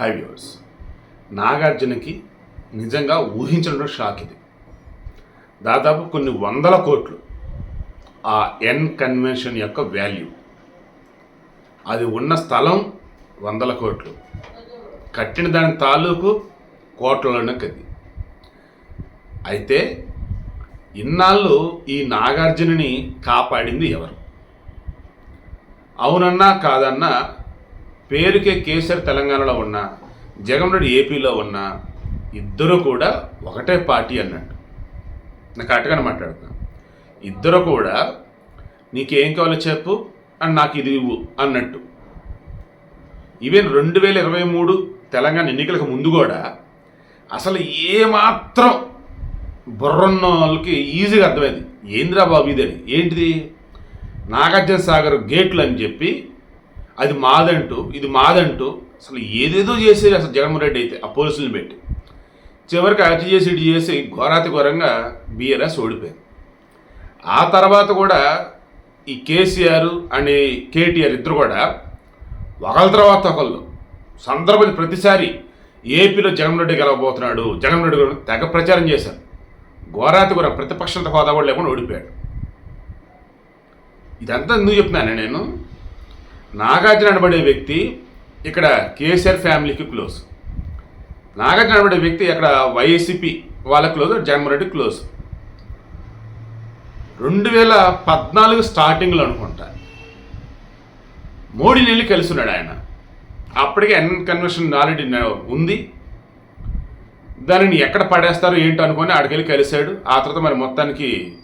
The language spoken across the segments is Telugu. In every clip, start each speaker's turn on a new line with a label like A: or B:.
A: హై వ్యూవర్స్ నాగార్జునకి నిజంగా ఊహించడం షాక్ ఇది. దాదాపు కొన్ని వందల కోట్లు ఆ ఎన్ కన్వెన్షన్ యొక్క వాల్యూ అది ఉన్న స్థలం వందల కోట్లు. కట్టిన దాని తాలూకు కోట్లలోనే కది. అయితే ఇన్నాళ్ళు ఈ నాగార్జునని కాపాడింది ఎవరు? అవునన్నా కాదన్నా పేరుకే కేసీఆర్ తెలంగాణలో ఉన్న జగన్ రెడ్డి ఏపీలో ఉన్న ఇద్దరు కూడా ఒకటే పార్టీ అన్నట్టు. నాకు కరెక్ట్గానే మాట్లాడుతున్నాను ఇద్దరు కూడా నీకేం కావాలో చెప్పు అని నాకు ఇది ఇవ్వు అన్నట్టు. ఈవెన్ రెండు వేల ఇరవై మూడు తెలంగాణ ఎన్నికలకు ముందు కూడా అసలు ఏమాత్రం బుర్రన్న వాళ్ళకి ఈజీగా అర్థమైంది. ఏంద్రా బాబు ఇదని ఏంటిది? నాగార్జున సాగర్ గేట్లు అని చెప్పి అది మాదంటూ ఇది మాదంటూ అసలు ఏదేదో చేసేది అసలు జగన్మోహన్ రెడ్డి అయితే ఆ పోలీసులను పెట్టి. చివరికి అటు చేసి ఇటు చేసి ఘోరాతి ఘోరంగా బీఆర్ఎస్ ఓడిపోయింది. ఆ తర్వాత కూడా ఈ కేసీఆర్ అనే కేటీఆర్ ఇద్దరు కూడా ఒకళ్ళ తర్వాత ఒకళ్ళు సందర్భం ప్రతిసారి ఏపీలో జగన్ రెడ్డి గెలవబోతున్నాడు జగన్ రెడ్డి గారు తెగ ప్రచారం చేశారు. ఘోరాతి ఘోర ప్రతిపక్షత హోదా కూడా లేకుండా ఓడిపోయాడు. ఇదంతా ఎందుకు చెప్తున్నాను నేను? నాగార్జున అనబడే వ్యక్తి ఇక్కడ కేసీఆర్ ఫ్యామిలీకి క్లోజ్. నాగార్జున అనబడే వ్యక్తి అక్కడ వైఎస్సిపి వాళ్ళ క్లోజ్ జగన్మోహన్ రెడ్డి క్లోజ్. రెండు వేల పద్నాలుగు స్టార్టింగ్లో అనుకుంటా. మోడీని వెళ్ళి ఉన్నాడు ఆయన. అప్పటికే ఎన్ కన్వెన్షన్ ఆల్రెడీ ఉంది. దానిని ఎక్కడ పడేస్తారో ఏంటో అనుకొని వెళ్ళి కలిశాడు. ఆ తర్వాత మరి మొత్తానికి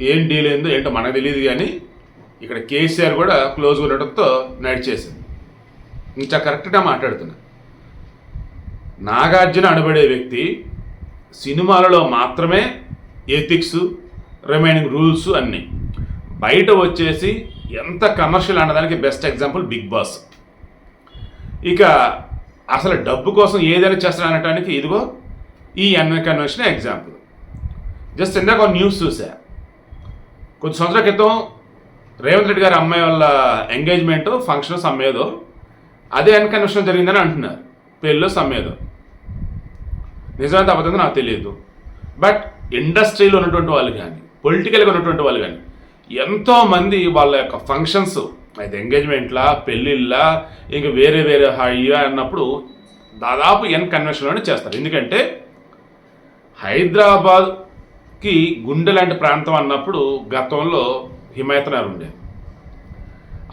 A: ఏం డీల్ అయిందో ఏంటో మనకు తెలియదు కానీ ఇక్కడ కేసీఆర్ కూడా క్లోజ్గా ఉండటంతో నడిచేసింది. ఇంకా కరెక్ట్గా మాట్లాడుతున్నా. నాగార్జున అనబడే వ్యక్తి సినిమాలలో మాత్రమే ఎథిక్స్ రిమైనింగ్ రూల్స్ అన్నీ. బయట వచ్చేసి ఎంత కమర్షియల్ అన్నదానికి బెస్ట్ ఎగ్జాంపుల్ బిగ్ బాస్. ఇక అసలు డబ్బు కోసం ఏదైనా చేస్తాడు అనటానికి ఇదిగో ఈ ఎన్ కన్వెన్షన్ ఎగ్జాంపుల్. జస్ట్ ఇందాక ఒక న్యూస్ చూసా. కొద్ది సంవత్సరాల క్రితం రేవంత్ రెడ్డి గారి అమ్మాయి వాళ్ళ ఎంగేజ్మెంట్ ఫంక్షన్ సమ్మేదో అదే ఎన్ కన్వెన్షన్ జరిగిందని అంటున్నారు. పెళ్ళిలో సమ్మేదో నిజమైతే అబద్ధం నాకు తెలియదు. బట్ ఇండస్ట్రీలో ఉన్నటువంటి వాళ్ళు కానీ పొలిటికల్గా ఉన్నటువంటి వాళ్ళు కానీ ఎంతోమంది వాళ్ళ యొక్క ఫంక్షన్స్ అయితే ఎంగేజ్మెంట్లా పెళ్ళిళ్ళ ఇంకా వేరే వేరే హైగా అన్నప్పుడు దాదాపు ఎన్ కన్వెన్షన్లోనే చేస్తారు. ఎందుకంటే హైదరాబాద్కి గుండె లాంటి ప్రాంతం అన్నప్పుడు గతంలో హిమాయత్ ఉండేది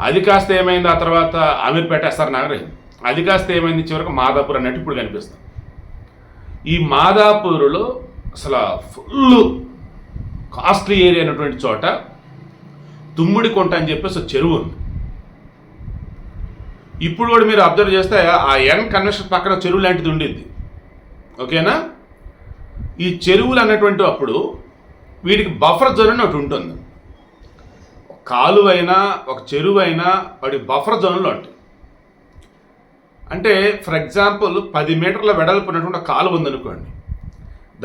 A: అది కాస్త ఏమైంది ఆ తర్వాత అమీర్పేట ఎస్ఆర్ నాగరహిం. అది కాస్త ఏమైంది చివరికి మాదాపూర్ అన్నట్టు ఇప్పుడు కనిపిస్తుంది. ఈ మాదాపూర్లో అసలు ఫుల్ కాస్ట్లీ ఏరియా అయినటువంటి చోట తుమ్ముడి కొంట అని చెప్పేసి చెరువు ఉంది. ఇప్పుడు కూడా మీరు అబ్జర్వ్ చేస్తే ఆ ఎన్ కన్వెన్షన్ పక్కన చెరువు లాంటిది ఉండిద్ది. ఓకేనా? ఈ చెరువులు అన్నటువంటి అప్పుడు వీటికి బఫర్ జోన్ అని ఒకటి ఉంటుంది. కాలువైనా ఒక చెరువైనా వాటి బఫర్ జోన్లో ఉంటాయి. అంటే ఫర్ ఎగ్జాంపుల్ పది మీటర్ల వెడల్పు ఉన్నటువంటి కాలువ ఉందనుకోండి.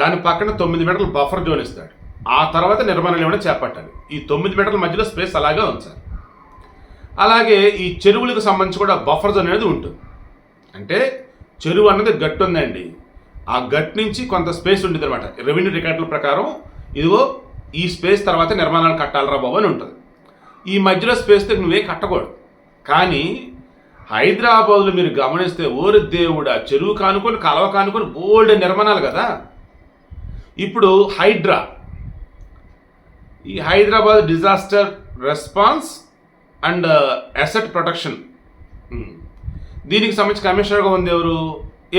A: దాని పక్కన తొమ్మిది మీటర్ల బఫర్ జోన్ ఇస్తాడు. ఆ తర్వాత నిర్మాణం ఏమైనా చేపట్టాలి. ఈ తొమ్మిది మీటర్ల మధ్యలో స్పేస్ అలాగే ఉంచాలి అలాగే ఈ చెరువులకు సంబంధించి కూడా బఫర్ జోన్ అనేది ఉంటుంది. అంటే చెరువు అన్నది గట్టు ఉందండి. ఆ గట్ నుంచి కొంత స్పేస్ ఉండేది అనమాట రెవెన్యూ రికార్డుల ప్రకారం ఇదిగో ఈ స్పేస్ తర్వాత నిర్మాణాలు కట్టాలరా బాబు అని ఉంటుంది. ఈ మధ్యలో స్పేస్ నువ్వే కట్టకూడదు. కానీ హైదరాబాద్లో మీరు గమనిస్తే ఓరి దేవుడా చెరువు కానుకొని కలవ కానుకొని బోల్డ్ నిర్మాణాలు కదా. ఇప్పుడు హైడ్రా. ఈ Hyderabad disaster response and uh, asset protection దీనికి సంబంధించి కమిషనర్గా ఉంది ఎవరు?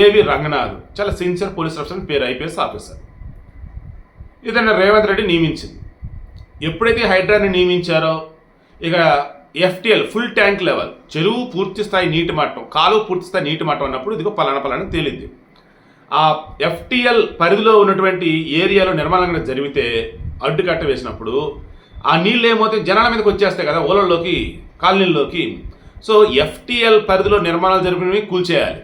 A: A V Ranganath. చాలా సిన్సియర్ పోలీస్ ఆఫీసర్ పేరు ఐపీఎస్ ఆఫీసర్ ఇదన్న రేవంత్ రెడ్డి నియమించింది. ఎప్పుడైతే హైడ్రాని నియమించారో ఇక ఎఫ్టిఎల్ ఫుల్ ట్యాంక్ లెవెల్. చెరువు పూర్తి స్థాయి నీటి మట్టం కాలువ పూర్తి స్థాయి నీటి మట్టం అన్నప్పుడు ఇదిగో పలానా పలానా తేలింది. ఆ ఎఫ్టిఎల్ పరిధిలో ఉన్నటువంటి ఏరియాలో నిర్మాణం జరిగితే అడ్డుకట్ట వేసినప్పుడు ఆ నీళ్ళు ఏమవుతాయి? జనాల మీదకి వచ్చేస్తాయి కదా ఓలల్లోకి కాలనీల్లోకి. సో ఎఫ్టిఎల్ పరిధిలో నిర్మాణాలు జరిపినవి కూల్చేయాలి.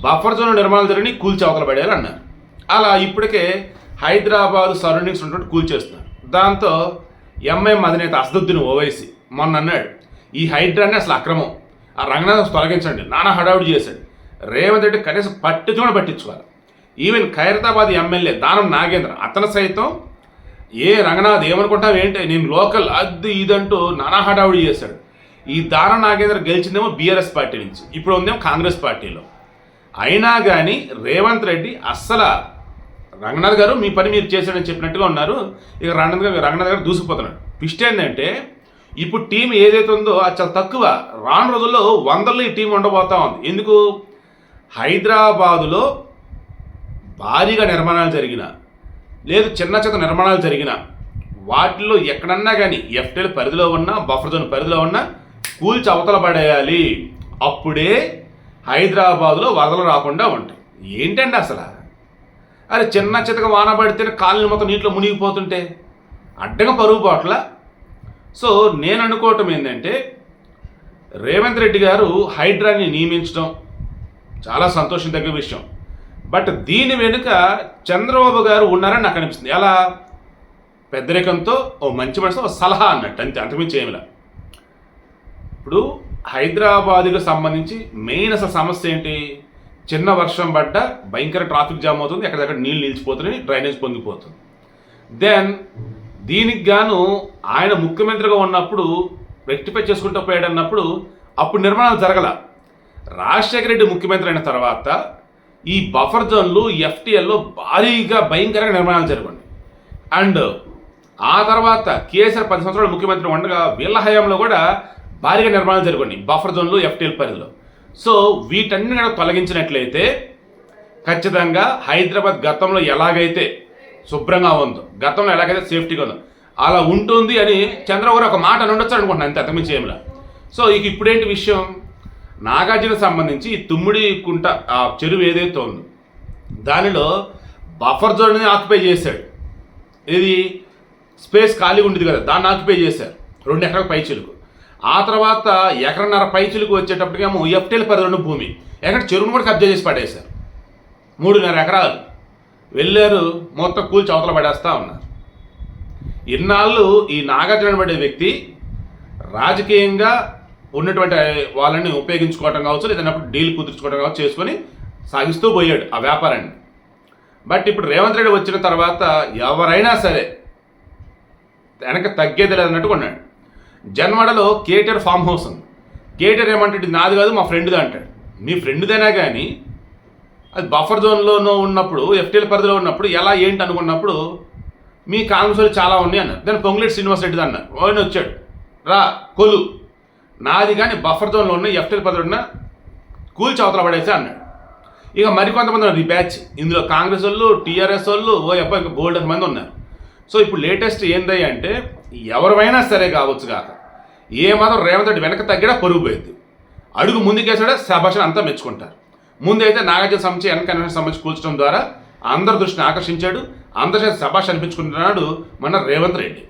A: బఫర్ జోన్ నిర్మాణాలు జరిగినవి కూల్చి అవతల పడేయాలి అన్నారు. అలా ఇప్పటికే హైదరాబాద్ సరౌండింగ్స్ ఉన్నటువంటి కూల్చేస్తున్నారు. దాంతో ఎంఐఎం అధినేత అసదుద్దీన్ ఓవైసీ. మొన్న అన్నాడు ఈ హైడ్రాన్ని అసలు అక్రమం. ఆ రంగనాథ్ తొలగించండి నానా హడావుడి చేశాడు. రేవంత్ రెడ్డి కనీసం పట్టించుకొని పట్టించుకోవాలి. ఈవెన్ ఖైరతాబాద్ ఎమ్మెల్యే దానం నాగేంద్ర అతను సైతం ఏ రంగనాథ్ ఏమనుకుంటావు ఏంటి? నేను లోకల్ అది ఇదంటూ నానా హడావుడి చేశాడు. ఈ దానం నాగేంద్ర గెలిచిందేమో బీఆర్ఎస్ పార్టీ నుంచి ఇప్పుడు ఉందేమో కాంగ్రెస్ పార్టీలో. అయినా కానీ రేవంత్ రెడ్డి అస్సలు రంగనాథ్ గారు మీ పని మీరు చేశాడని చెప్పినట్టుగా ఉన్నారు. ఇక రంగనాథ్ గారు రంగనాథ్ గారు దూసుకుపోతున్నాడు. ట్విస్ట్ ఏంటంటే ఇప్పుడు టీం ఏదైతే ఉందో అది చాలా తక్కువ. రాను రోజుల్లో వందల్లో ఈ టీం ఉండబోతా ఉంది. ఎందుకు? హైదరాబాదులో భారీగా నిర్మాణాలు జరిగిన లేదు చిన్న చిన్న నిర్మాణాలు జరిగిన వాటిల్లో ఎక్కడన్నా కానీ ఎఫ్టీఎల్ పరిధిలో ఉన్నా బఫర్ జోన్ పరిధిలో ఉన్నా కూల్చి అవతల పడేయాలి. అప్పుడే హైదరాబాదులో వరదలు రాకుండా ఉంటాయి. ఏంటండి అసలు? అరే చిన్న చితక వాన పడితేనే కాలనీ మొత్తం నీటిలో మునిగిపోతుంటే అడ్డంగా పరుగు పోట్ల సో నేను అనుకోవటం ఏంటంటే రేవంత్ రెడ్డి గారు హైడ్రాని నియమించడం చాలా సంతోషం తగ్గ విషయం. బట్ దీని వెనుక చంద్రబాబు గారు ఉన్నారని నాకు అనిపిస్తుంది. ఎలా? పెద్దరికంతో ఓ మంచి మనసు ఓ సలహా అన్నట్టు. అంతే అంతకుమించి ఏమిలా ఇప్పుడు హైదరాబాద్కు సంబంధించి మెయిన్ అసలు సమస్య ఏంటి? చిన్న వర్షం పడ్డ భయంకర ట్రాఫిక్ జామ్ అవుతుంది ఎక్కడెక్కడ నీళ్ళు నిలిచిపోతున్నాయి డ్రైనేజ్ పొంగిపోతుంది. దెన్ దీనికి గాను ఆయన ముఖ్యమంత్రిగా ఉన్నప్పుడు రెక్టిఫై చేసుకుంటూ పోయాడన్నప్పుడు అప్పుడు నిర్మాణాలు జరగల. రాజశేఖర రెడ్డి ముఖ్యమంత్రి అయిన తర్వాత ఈ బఫర్ జోన్లు ఎఫ్టీఎల్లో భారీగా భయంకరంగా నిర్మాణాలు జరగండి అండ్ ఆ తర్వాత కేసీఆర్ పది సంవత్సరాలు ముఖ్యమంత్రి ఉండగా వీళ్ళ హయాంలో కూడా భారీగా నిర్మాణాలు జరగండి బఫర్ జోన్లు ఎఫ్టీఎల్ పరిధిలో. సో వీటన్ని కనుక తొలగించినట్లయితే ఖచ్చితంగా హైదరాబాద్ గతంలో ఎలాగైతే శుభ్రంగా ఉందో గతంలో ఎలాగైతే సేఫ్టీగా ఉందో అలా ఉంటుంది అని చంద్రబాబు ఒక మాట అని ఉండొచ్చు అనుకుంటున్నాను అంతే అంతకుమించి ఏమిలా. సో ఇక ఇప్పుడేంటి విషయం? నాగార్జున సంబంధించి ఈ తుమ్ముడి కుంట ఆ చెరువు ఏదైతే ఉందో దానిలో బఫర్ జోన్ని ఆక్యుపై చేశాడు. ఇది స్పేస్ ఖాళీగా ఉండేది కదా దాన్ని ఆక్యుపై చేశారు. రెండు ఎకరాల పై చెరుకు ఆ తర్వాత ఎకరన్నర పై చిలుకు వచ్చేటప్పటికేమో ఎఫ్టెల్ పరిధిలో భూమి. ఎక్కడ చెరువును కూడా కబ్జా చేసి పడేశారు. మూడున్నర ఎకరాలు. వెళ్ళారు మొత్తం కూల్చి అవతల పడేస్తా ఉన్నారు. ఇన్నాళ్ళు ఈ నాగార్జున పడే వ్యక్తి రాజకీయంగా ఉన్నటువంటి వాళ్ళని ఉపయోగించుకోవటం కావచ్చు లేదన్నప్పుడు డీల్ కుదుర్చుకోవడం కావచ్చు చేసుకొని సాగిస్తూ పోయాడు ఆ వ్యాపారాన్ని. బట్ ఇప్పుడు రేవంత్ రెడ్డి వచ్చిన తర్వాత ఎవరైనా సరే వెనక తగ్గేది లేదన్నట్టు ఉన్నాడు జన్మడలో కేటీఆర్ ఫామ్ హౌస్ ఉంది. కేటీఆర్ ఏమంటాడు నాది కాదు మా ఫ్రెండ్ది అంటాడు. మీ ఫ్రెండ్దేనా కానీ అది బఫర్ జోన్లోనూ ఉన్నప్పుడు ఎఫ్టీఎల్ పరిధిలో ఉన్నప్పుడు ఎలా ఏంటి అనుకున్నప్పుడు మీ కాన్వర్సలు చాలా ఉన్నాయి అన్నారు. దాని పొంగులేటి శ్రీనివాస్ రెడ్డిది అన్నారు. ఆయన వచ్చాడు. రా కొలు. నాది కానీ బఫర్ జోన్లో ఉన్న ఎఫ్టీఎల్ పరిధిలో ఉన్న కూల్చి అవతల పడేసి అన్నాడు. ఇక మరికొంతమంది ఉన్నారు. ఈ బ్యాచ్. ఇందులో కాంగ్రెస్ వాళ్ళు టీఆర్ఎస్ వాళ్ళు ఓ అబ్బాయి ఇంకా బోల్డ్ మంది ఉన్నారు. సో ఇప్పుడు లేటెస్ట్ ఏందయ్య అంటే ఎవరివైనా సరే కావచ్చు కాక ఏ మాత్రం రేవంత్ రెడ్డి వెనక తగ్గినా పరుగు పోయింది అడుగు ముందుకేసాడే సభాషణ అంతా మెచ్చుకుంటారు. ముందైతే నాగార్జున సంబంధించి వెనక కన్వెన్షన్ సంబంధించి కూల్చడం ద్వారా అందరి దృష్టిని ఆకర్షించాడు. అందరి సభాష అనిపించుకుంటున్నాడు మన రేవంత్ రెడ్డి.